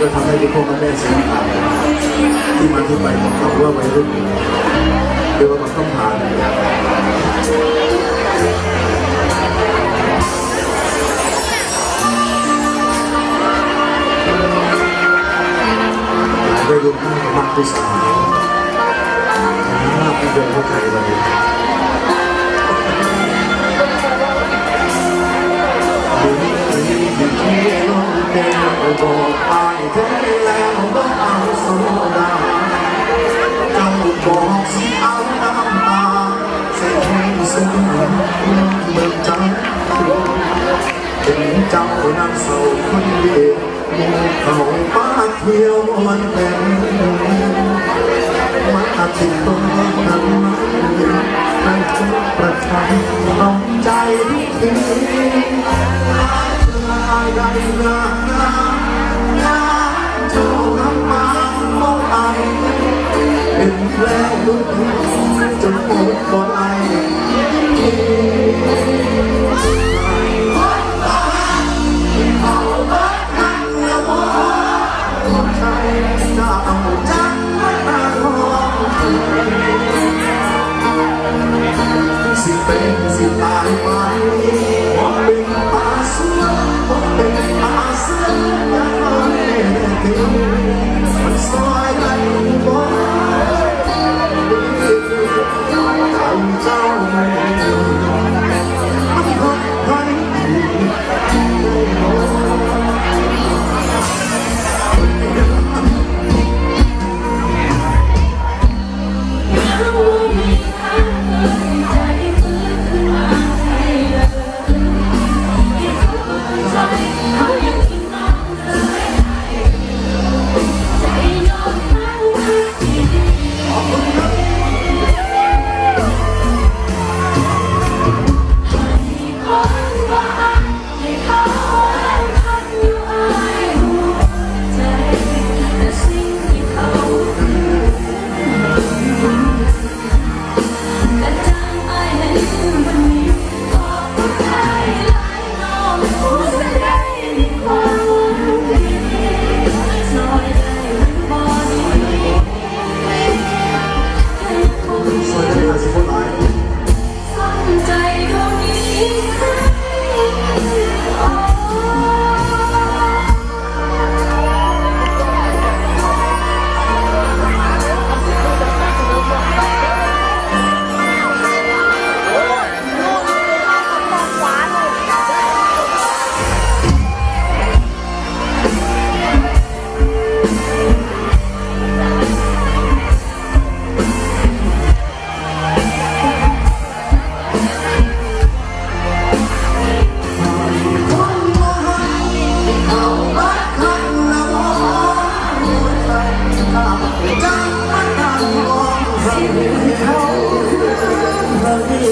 ก็ทำให้ที่พ่อกับแม่เสียใจที่มาที่ไปของคำว่าวัยรุ่นเรียกว่ามันต้องผ่านวัยรุ่นที่มากที่สุดมากที่เดินเข้าใจเราเนี่ยดีดีดีที่ลงเดินไปบอก ไปเธอแล้วก็เอาโซดาเจ้าบอกสิเอาน้ำตาเสียงสูงเบิกใจเป็นเจ้านั่งเศร้าคนเดียวเขาป้าเที่ยวมันเป็นมาทิ้งตัวกันนั่นประทับน้องใจที่ได้ได้งางา เจ้าทำมาโมไอเป็นแล้วจนหมดบ่ไอ ถึ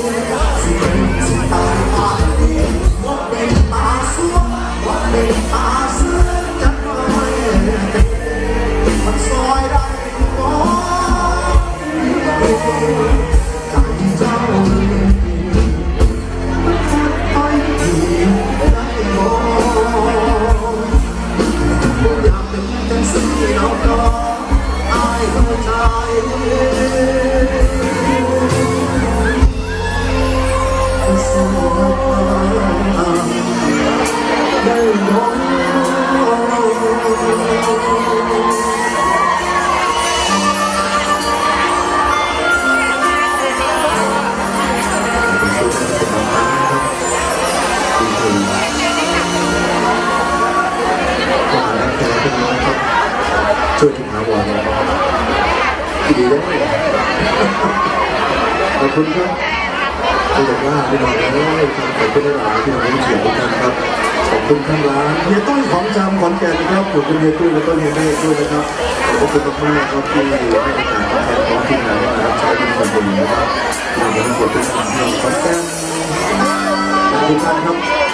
สิเดีได้ขอบคุณครับคุณบอกว่าพี่น้องเลยขอบคุณหลายพี่น้องเฉียดทุกท่านครับขอบคุณท่านร้านเฮียตุ้ยของจำขอนแก่นนะครับขอบคุณเฮียตุ้ยแล้วก็เฮียเมฆด้วยนะครับขอบคุณมากๆครับที่ให้โอกาสแทนของที่งานนะครับใช้เป็นคนดีนะครับขอบคุณทุกท่านที่ขอนแก่นขอบคุณท่านครับ